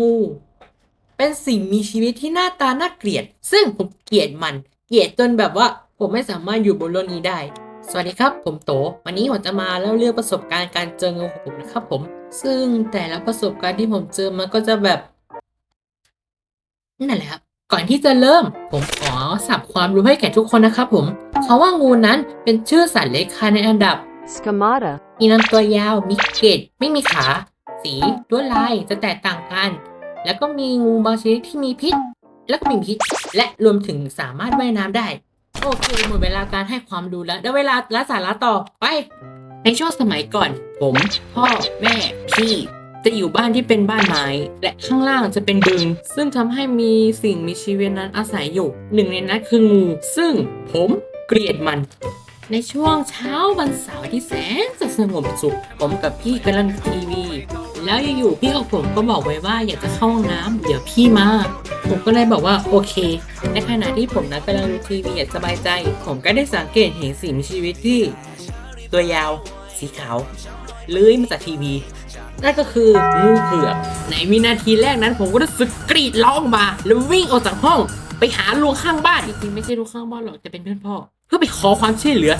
งู เป็นสิ่งมีชีวิตที่หน้าตาน่าเกลียด ซึ่งผมเกลียดมัน เกลียดจนแบบว่าผมไม่สามารถอยู่บนโลกนี้ได้ สวัสดีครับ ผมโต วันนี้ผมจะมาเล่าเรื่องประสบการณ์การเจองูของผมนะครับผม ซึ่งแต่ละประสบการณ์ที่ผมเจอมันก็จะแบบนั่นแหละครับก่อนที่จะเริ่ม ผมขอสับความรู้ให้แก่ทุกคนนะครับผมเขาว่างูนั้นเป็นชื่อสัตว์เลื้อยคลานในอันดับ Scamata. มีลำตัวยาว มีเกล็ด ไม่มีขา สีลวดลายจะแตกต่างกัน แล้วก็มีงูบางชนิดที่มีพิษ แล้วก็ไมมีพิษ และรวมถึงสามารถว่ายน้ำได้ โอเคหมดเวลาการให้ความรู้แล้วได้เวลาละสาระต่อไป ในช่วงสมัยก่อน ผม พ่อ แม่ พี่จะอยู่บ้านที่เป็นบ้านไม้ และข้างล่างจะเป็นบึง ซึ่งทำให้มีสิ่งมีชีวิตนั้นอาศัยอยู่ หนึ่งในนั้นคืองู ซึ่งผมเกลียดมัน ในช่วงเช้าวันเสาร์ที่แสนจะสงบสุข ผมกับพี่กำลังดูทีวี แล้วอยู่ๆพี่ของผมก็บอกไว้ว่าอยากจะเข้าห้องน้ำเดี๋ยวพี่มา ผมก็เลยบอกว่าโอเค ในขณะที่ผมนั้นกำลังดูทีวีอย่างสบายใจ ผมก็ได้สังเกตเห็นสิ่งมีชีวิตที่ ตัวยาว สีขาวเลื้อยมาจากทีวีนั่นก็คืองูเผือกในวินาทีแรกนั้นผมก็รู้สึกกรีดร้องมา แล้ววิ่งออกจากห้อง ไปหาลุงข้างบ้านจริงๆไม่ใช่ลุงข้างบ้านหรอกจะเป็นเพื่อนพ่อ เพื่อไปขอความช่วยเหลือ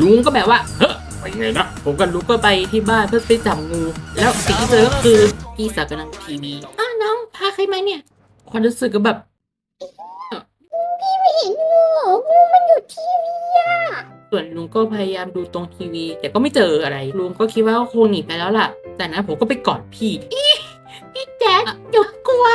ลุงก็แบบว่าเฮ้ ยังไงนะผมกับลูกก็ไปที่บ้านเพื่อไปจับงู แล้วสิ่งที่เจอก็คือพี่สาวกำลังทีวีอ้าวน้องพาใครมาเนี่ย ความรู้สึกก็แบบพี่ไม่เห็นงูงูมันอยู่ทีวีอะส่วนลุงก็พยายามดูตรงทีวี แต่ก็ไม่เจออะไรลุงก็คิดว่าคงหนีไปแล้วล่ะ แต่นะผมก็ไปกอดพี่พี่แจ๊ดหยุดกลัว